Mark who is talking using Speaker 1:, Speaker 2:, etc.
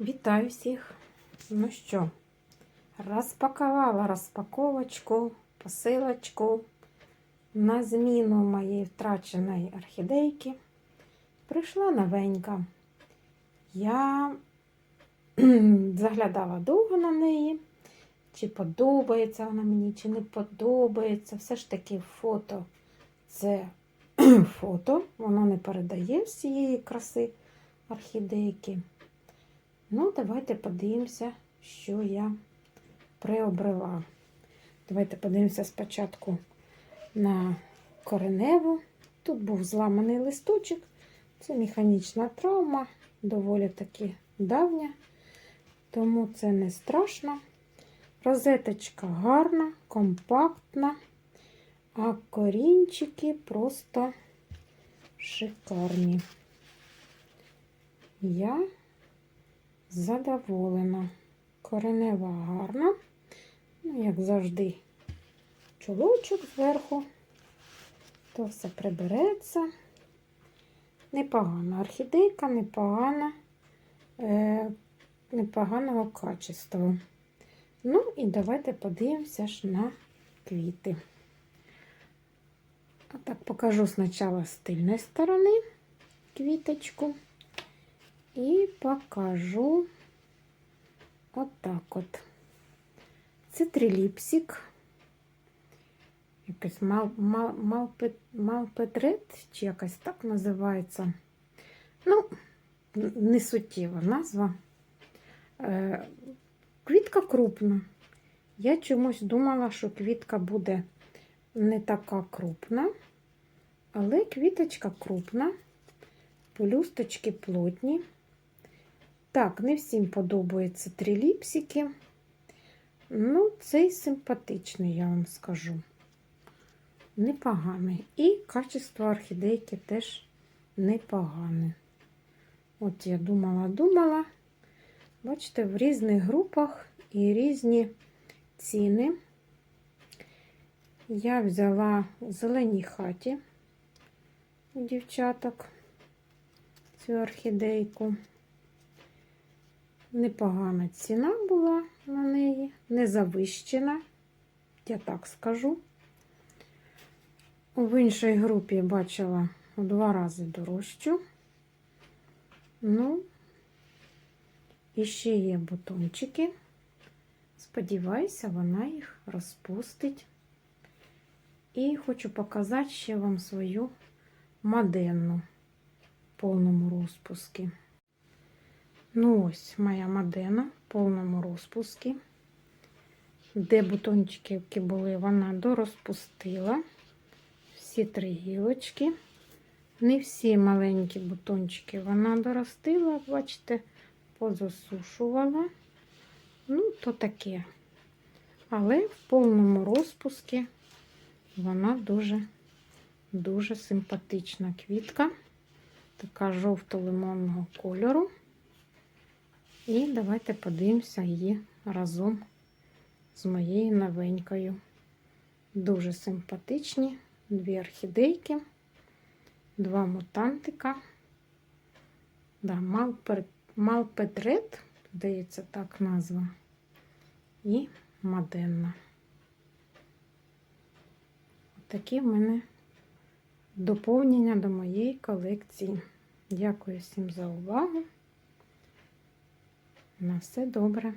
Speaker 1: Вітаю всіх! Ну що, розпакувала розпаковочку, посилочку на зміну моєї втраченої орхідейки. Прийшла новенька. Я заглядала довго на неї, чи подобається вона мені, чи не подобається. Все ж таки фото це фото, воно не передає всієї краси орхідейки. Ну, давайте подивимося, що я приобрела. Давайте подивимося спочатку на кореневу. Тут був зламаний листочок. Це механічна травма, доволі таки давня, тому це не страшно. Розеточка гарна, компактна, а корінчики просто шикарні. Я задоволена. Коренева гарна. Ну, як завжди, чолочок зверху, то все прибереться. Непогана орхідейка, непогана, е, непоганого качества. Ну, і давайте подивимося ж на квіти. Отак покажу спочатку з тильної сторони квіточку. І покажу отак от. Це триліпсик. Якийсь мал, мал, малпет, малпетрет, чи якось так називається. Ну, не суттєва назва. Е, Квітка крупна. Я чомусь думала, що квітка буде не така крупна, але квіточка крупна, пелюсточки плотні. Так, не всім подобаються триліпсики. Ну, цей симпатичний, я вам скажу. Непоганий. І качество орхідейки теж непогане. От я думала, думала. Бачите, в різних групах і різні ціни. Я взяла в зеленій хаті у дівчаток цю орхідейку. Непогана ціна була на неї, не завищена, я так скажу. В іншій групі бачила у два рази дорожчу. Ну, і ще є бутончики. Сподіваюся, вона їх розпустить. І хочу показати ще вам свою моденну в повному розпуску. Ну, ось моя модена в повному розпуску. Де бутончики які були, вона дорозпустила. Всі три гілочки. Не всі маленькі бутончики вона доростила, бачите, позасушувала. Ну, то таке. Але в повному розпуску вона дуже, дуже симпатична квітка, така жовто-лимонного кольору. І давайте подивимося її разом з моєю новенькою. Дуже симпатичні дві орхідейки, два мутантика. Да. Малпетрет, здається, так назва, і Маденна. Такі в мене доповнення до моєї колекції. Дякую всім за увагу. На все добре.